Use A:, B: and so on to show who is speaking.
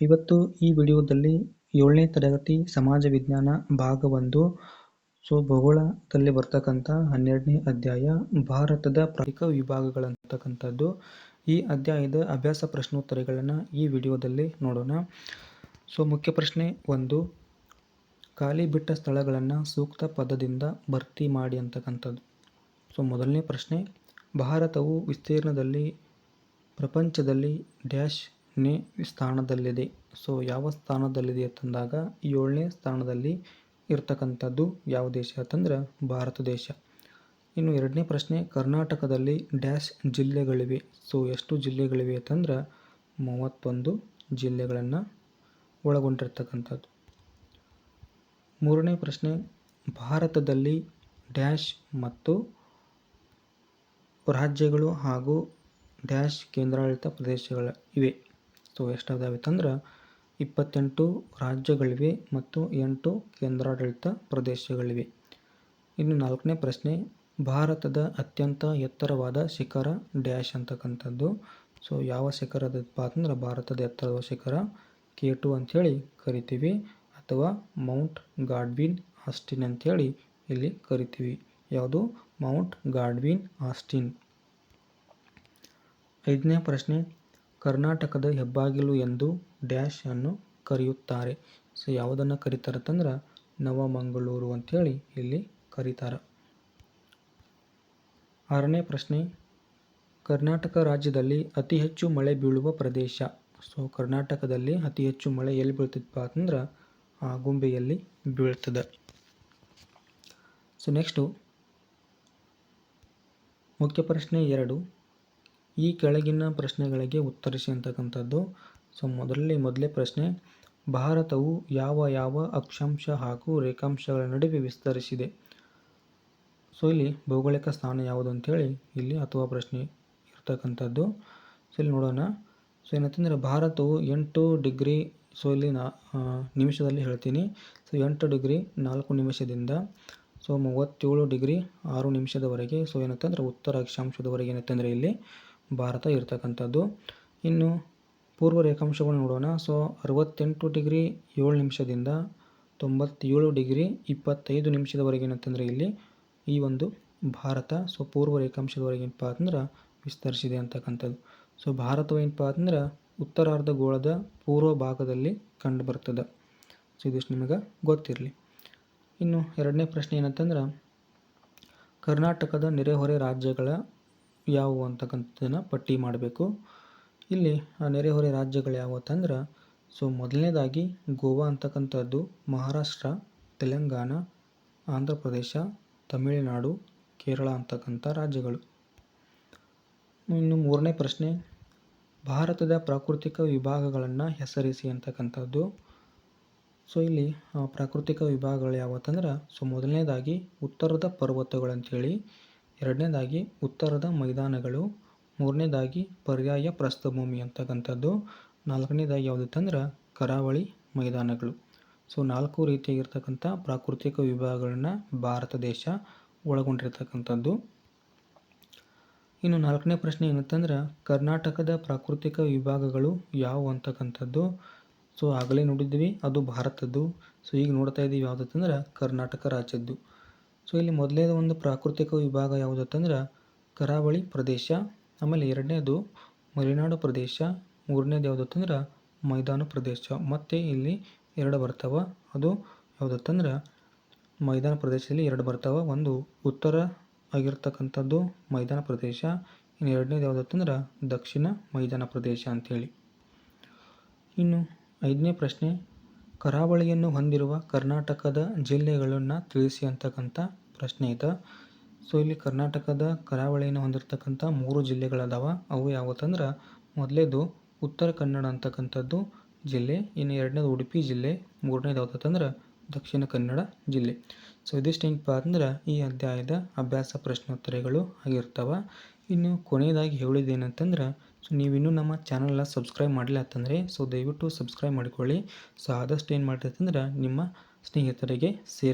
A: ಇವತ್ತು ಈ ವಿಡಿಯೋದಲ್ಲಿ ಏಳನೇ ತರಗತಿ ಸಮಾಜ ವಿಜ್ಞಾನ ಭಾಗ ಒಂದು ಸೊ ಭೂಗೋಳದಲ್ಲಿ ಬರ್ತಕ್ಕಂಥ ಹನ್ನೆರಡನೇ ಅಧ್ಯಾಯ ಭಾರತದ ಪ್ರಾಥಮಿಕ ವಿಭಾಗಗಳಂತಕ್ಕಂಥದ್ದು. ಈ ಅಧ್ಯಾಯದ ಅಭ್ಯಾಸ ಪ್ರಶ್ನೋತ್ತರಗಳನ್ನು ಈ ವಿಡಿಯೋದಲ್ಲಿ ನೋಡೋಣ. ಸೊ, ಮುಖ್ಯ ಪ್ರಶ್ನೆ ಒಂದು, ಖಾಲಿ ಬಿಟ್ಟ ಸ್ಥಳಗಳನ್ನು ಸೂಕ್ತ ಪದದಿಂದ ಭರ್ತಿ ಮಾಡಿ ಅಂತಕ್ಕಂಥದ್ದು. ಸೊ, ಮೊದಲನೇ ಪ್ರಶ್ನೆ, ಭಾರತವು ವಿಸ್ತೀರ್ಣದಲ್ಲಿ, ಪ್ರಪಂಚದಲ್ಲಿ ಡ್ಯಾಶ್ ನೇ ಸ್ಥಾನದಲ್ಲಿದೆ. ಸೊ, ಯಾವ ಸ್ಥಾನದಲ್ಲಿದೆ ಅಂತಂದಾಗ, ಏಳನೇ ಸ್ಥಾನದಲ್ಲಿ ಇರ್ತಕ್ಕಂಥದ್ದು ಯಾವ ದೇಶ ಅಂತಂದ್ರೆ, ಭಾರತ ದೇಶ. ಇನ್ನು ಎರಡನೇ ಪ್ರಶ್ನೆ, ಕರ್ನಾಟಕದಲ್ಲಿ ಡ್ಯಾಶ್ ಜಿಲ್ಲೆಗಳಿವೆ. ಸೊ, ಎಷ್ಟು ಜಿಲ್ಲೆಗಳಿವೆ ಅಂತಂದ್ರೆ, ಮೂವತ್ತೊಂದು ಜಿಲ್ಲೆಗಳನ್ನು ಒಳಗೊಂಡಿರ್ತಕ್ಕಂಥದ್ದು. ಮೂರನೇ ಪ್ರಶ್ನೆ, ಭಾರತದಲ್ಲಿ ಡ್ಯಾಶ್ ಮತ್ತು ರಾಜ್ಯಗಳು ಹಾಗೂ ಡ್ಯಾಶ್ ಕೇಂದ್ರಾಡಳಿತ ಪ್ರದೇಶಗಳ ಇವೆ. ಸೊ ಎಷ್ಟಾದಾವಿತಂದ್ರೆ ಇಪ್ಪತ್ತೆಂಟು ರಾಜ್ಯಗಳಿವೆ ಮತ್ತು ಎಂಟು ಕೇಂದ್ರಾಡಳಿತ ಪ್ರದೇಶಗಳಿವೆ. ಇನ್ನು ನಾಲ್ಕನೇ ಪ್ರಶ್ನೆ, ಭಾರತದ ಅತ್ಯಂತ ಎತ್ತರವಾದ ಶಿಖರ ಡ್ಯಾಶ್ ಅಂತಕ್ಕಂಥದ್ದು. ಸೊ, ಯಾವ ಶಿಖರದಪ್ಪ ಅಂದ್ರೆ ಭಾರತದ ಎತ್ತರದ ಶಿಖರ? ಕೆ ಟು ಅಂಥೇಳಿ ಕರಿತೀವಿ ಅಥವಾ ಮೌಂಟ್ ಗಾಡ್ವಿನ್ ಆಸ್ಟಿನ್ ಅಂಥೇಳಿ ಇಲ್ಲಿ ಕರಿತೀವಿ. ಯಾವುದು? Mount Godwin Austen. ಐದನೇ ಪ್ರಶ್ನೆ ಕರ್ನಾಟಕದ ಹೆಬ್ಬಾಗಿಲು ಎಂದು ಡ್ಯಾಶ್ ಅನ್ನು ಕರೆಯುತ್ತಾರೆ. ಸೊ, ಯಾವುದನ್ನು ಕರೀತಾರೆ ಅಂತಂದ್ರೆ ನವಮಂಗಳೂರು ಅಂಥೇಳಿ ಇಲ್ಲಿ ಕರೀತಾರೆ. ಆರನೇ ಪ್ರಶ್ನೆ. ಕರ್ನಾಟಕ ರಾಜ್ಯದಲ್ಲಿ ಅತಿ ಹೆಚ್ಚು ಮಳೆ ಬೀಳುವ ಪ್ರದೇಶ. ಸೊ, ಕರ್ನಾಟಕದಲ್ಲಿ ಅತಿ ಹೆಚ್ಚು ಮಳೆ ಎಲ್ಲಿ ಬೀಳ್ತಿದ್ಪ ಅಂತಂದ್ರೆ ಆಗುಂಬೆಯಲ್ಲಿ ಬೀಳ್ತದೆ. ಸೊ, ನೆಕ್ಸ್ಟು ಮುಖ್ಯ ಪ್ರಶ್ನೆ ಎರಡು. ಈ ಕೆಳಗಿನ ಪ್ರಶ್ನೆಗಳಿಗೆ ಉತ್ತರಿಸಿ ಅಂತಕ್ಕಂಥದ್ದು ಸೊ ಮೊದಲನೇ ಮೊದಲೇ ಪ್ರಶ್ನೆ. ಭಾರತವು ಯಾವ ಯಾವ ಅಕ್ಷಾಂಶ ಹಾಗೂ ರೇಖಾಂಶಗಳ ನಡುವೆ ವಿಸ್ತರಿಸಿದೆ? ಸೊ, ಇಲ್ಲಿ ಭೌಗೋಳಿಕ ಸ್ಥಾನ ಯಾವುದು ಅಂತೇಳಿ ಇಲ್ಲಿ ಅಥವಾ ಪ್ರಶ್ನೆ ಇರ್ತಕ್ಕಂಥದ್ದು. ಸೊ, ಇಲ್ಲಿ ನೋಡೋಣ. ಸೊ, ಏನಂತಂದರೆ ಭಾರತವು ಎಂಟು ಡಿಗ್ರಿ, ಸೊ, ಇಲ್ಲಿ ನಾ ನಿಮಿಷದಲ್ಲಿ ಹೇಳ್ತೀನಿ. ಸೊ, ಎಂಟು ಡಿಗ್ರಿ ನಾಲ್ಕು ನಿಮಿಷದಿಂದ, ಸೊ, ಮೂವತ್ತೇಳು ಡಿಗ್ರಿ ಆರು ನಿಮಿಷದವರೆಗೆ. ಸೊ, ಏನಂತಂದರೆ ಉತ್ತರ ಅಕ್ಷಾಂಶದವರೆಗೆ ಏನಂತಂದರೆ ಇಲ್ಲಿ ಭಾರತ ಇರತಕ್ಕಂಥದ್ದು. ಇನ್ನು ಪೂರ್ವ ರೇಖಾಂಶವನ್ನು ನೋಡೋಣ. ಸೊ, ಅರವತ್ತೆಂಟು ಡಿಗ್ರಿ ಏಳು ನಿಮಿಷದಿಂದ ತೊಂಬತ್ತೇಳು ಡಿಗ್ರಿ ಇಪ್ಪತ್ತೈದು ನಿಮಿಷದವರೆಗೆ ಏನಂತಂದರೆ ಇಲ್ಲಿ ಈ ಒಂದು ಭಾರತ, ಸೊ, ಪೂರ್ವ ರೇಖಾಂಶದವರೆಗೆ ಏನಪ್ಪ ಅಂತಂದ್ರೆ ವಿಸ್ತರಿಸಿದೆ ಅಂತಕ್ಕಂಥದ್ದು. ಸೊ, ಭಾರತವು ಏನಪ್ಪ ಅಂತಂದ್ರೆ ಉತ್ತರಾರ್ಧ ಗೋಳದ ಪೂರ್ವ ಭಾಗದಲ್ಲಿ ಕಂಡು ಬರ್ತದೆ ಸೊ, ಇದಿಷ್ಟು ನಿಮಗೆ ಗೊತ್ತಿರಲಿ. ಇನ್ನು ಎರಡನೇ ಪ್ರಶ್ನೆ ಏನಂತಂದ್ರೆ, ಕರ್ನಾಟಕದ ನೆರೆಹೊರೆ ರಾಜ್ಯಗಳ ಯಾವುವು ಅಂತಕ್ಕಂಥದ್ದನ್ನು ಪಟ್ಟಿ ಮಾಡಬೇಕು. ಇಲ್ಲಿ ನೆರೆಹೊರೆ ರಾಜ್ಯಗಳು ಯಾವುವು ಅಂತಂದ್ರೆ, ಸೊ ಮೊದಲನೇದಾಗಿ ಗೋವಾ ಅಂತಕ್ಕಂಥದ್ದು ಮಹಾರಾಷ್ಟ್ರ, ತೆಲಂಗಾಣ ಆಂಧ್ರ ಪ್ರದೇಶ ತಮಿಳುನಾಡು, ಕೇರಳ ಅಂತಕ್ಕಂಥ ರಾಜ್ಯಗಳು. ಇನ್ನು ಮೂರನೇ ಪ್ರಶ್ನೆ, ಭಾರತದ ಪ್ರಾಕೃತಿಕ ವಿಭಾಗಗಳನ್ನು ಹೆಸರಿಸಿ ಅಂತಕ್ಕಂಥದ್ದು. ಸೊ ಇಲ್ಲಿ ಪ್ರಾಕೃತಿಕ ವಿಭಾಗಗಳು ಯಾವತ್ತಂದ್ರೆ ಸೊ ಮೊದಲನೇದಾಗಿ ಉತ್ತರದ ಪರ್ವತಗಳು ಅಂಥೇಳಿ ಎರಡನೇದಾಗಿ ಉತ್ತರದ ಮೈದಾನಗಳು, ಮೂರನೇದಾಗಿ ಪರ್ಯಾಯ ಪ್ರಸ್ಥಭೂಮಿ ಅಂತಕ್ಕಂಥದ್ದು, ನಾಲ್ಕನೇದಾಗಿ ಯಾವುದಿತ್ತಂದ್ರೆ ಕರಾವಳಿ ಮೈದಾನಗಳು. ಸೊ ನಾಲ್ಕು ರೀತಿಯಾಗಿರ್ತಕ್ಕಂಥ ಪ್ರಾಕೃತಿಕ ವಿಭಾಗಗಳನ್ನು ಭಾರತ ದೇಶ ಒಳಗೊಂಡಿರ್ತಕ್ಕಂಥದ್ದು. ಇನ್ನು ನಾಲ್ಕನೇ ಪ್ರಶ್ನೆ ಏನಂತಂದ್ರೆ ಕರ್ನಾಟಕದ ಪ್ರಾಕೃತಿಕ ವಿಭಾಗಗಳು ಯಾವುವು ಅಂತಕ್ಕಂಥದ್ದು? ಸೊ ಆಗಲೇ ನೋಡಿದ್ವಿ ಅದು ಭಾರತದ್ದು. ಸೊ ಈಗ ನೋಡ್ತಾ ಇದ್ದೀವಿ ಯಾವುದಂತಂದ್ರೆ ಕರ್ನಾಟಕ ರಾಜ್ಯದ್ದು. ಸೊ ಇಲ್ಲಿ ಮೊದಲನೇದು ಒಂದು ಪ್ರಾಕೃತಿಕ ವಿಭಾಗ ಯಾವುದತ್ತಂದ್ರೆ ಕರಾವಳಿ ಪ್ರದೇಶ, ಆಮೇಲೆ ಎರಡನೇದು ಮಲೆನಾಡು ಪ್ರದೇಶ, ಮೂರನೇದು ಯಾವುದಂತಂದ್ರೆ ಮೈದಾನ ಪ್ರದೇಶ. ಮತ್ತು ಇಲ್ಲಿ ಎರಡು ಬರ್ತಾವೆ, ಅದು ಯಾವುದತ್ತಂದ್ರೆ ಮೈದಾನ ಪ್ರದೇಶದಲ್ಲಿ ಎರಡು ಬರ್ತಾವೆ. ಒಂದು ಉತ್ತರ ಆಗಿರ್ತಕ್ಕಂಥದ್ದು ಮೈದಾನ ಪ್ರದೇಶ, ಇನ್ನು ಎರಡನೇದು ಯಾವುದಂತಂದ್ರೆ ದಕ್ಷಿಣ ಮೈದಾನ ಪ್ರದೇಶ ಅಂಥೇಳಿ ಇನ್ನು ಐದನೇ ಪ್ರಶ್ನೆ, ಕರಾವಳಿಯನ್ನು ಹೊಂದಿರುವ ಕರ್ನಾಟಕದ ಜಿಲ್ಲೆಗಳನ್ನು ತಿಳಿಸಿ ಅಂತಕ್ಕಂಥ ಪ್ರಶ್ನೆ ಐತ ಸೊ, ಇಲ್ಲಿ ಕರ್ನಾಟಕದ ಕರಾವಳಿಯನ್ನು ಹೊಂದಿರತಕ್ಕಂಥ ಮೂರು ಜಿಲ್ಲೆಗಳದಾವ. ಅವು ಯಾವತ್ತಂದ್ರೆ ಮೊದಲೇದು ಉತ್ತರ ಕನ್ನಡ ಅಂತಕ್ಕಂಥದ್ದು ಜಿಲ್ಲೆ, ಇನ್ನು ಎರಡನೇದು ಉಡುಪಿ ಜಿಲ್ಲೆ, ಮೂರನೇದು ಯಾವುದಂತಂದ್ರೆ ದಕ್ಷಿಣ ಕನ್ನಡ ಜಿಲ್ಲೆ. ಸೊ ಇದಿಷ್ಟೇನಪ್ಪ ಅಂದ್ರೆ ಈ ಅಧ್ಯಾಯದ ಅಭ್ಯಾಸ ಪ್ರಶ್ನೋತ್ತರಗಳು ಆಗಿರ್ತಾವೆ. ಇನ್ನು ಕೊನೆಯದಾಗಿ ಹೇಳಿದ್ದೇನಂತಂದ್ರೆ ಸೊ, ನೀವಿನ್ನೂ ನಮ್ಮ ಚಾನಲ್ನ ಸಬ್ಸ್ಕ್ರೈಬ್ ಮಾಡಿಲ್ಲ ಅಂತಂದರೆ, ಸೊ, ದಯವಿಟ್ಟು ಸಬ್ಸ್ಕ್ರೈಬ್ ಮಾಡಿಕೊಳ್ಳಿ. ಸೊ, ಆದಷ್ಟು ಏನು ಮಾಡಿರ್ತಂದ್ರೆ ನಿಮ್ಮ ಸ್ನೇಹಿತರಿಗೆ ಸೇರ್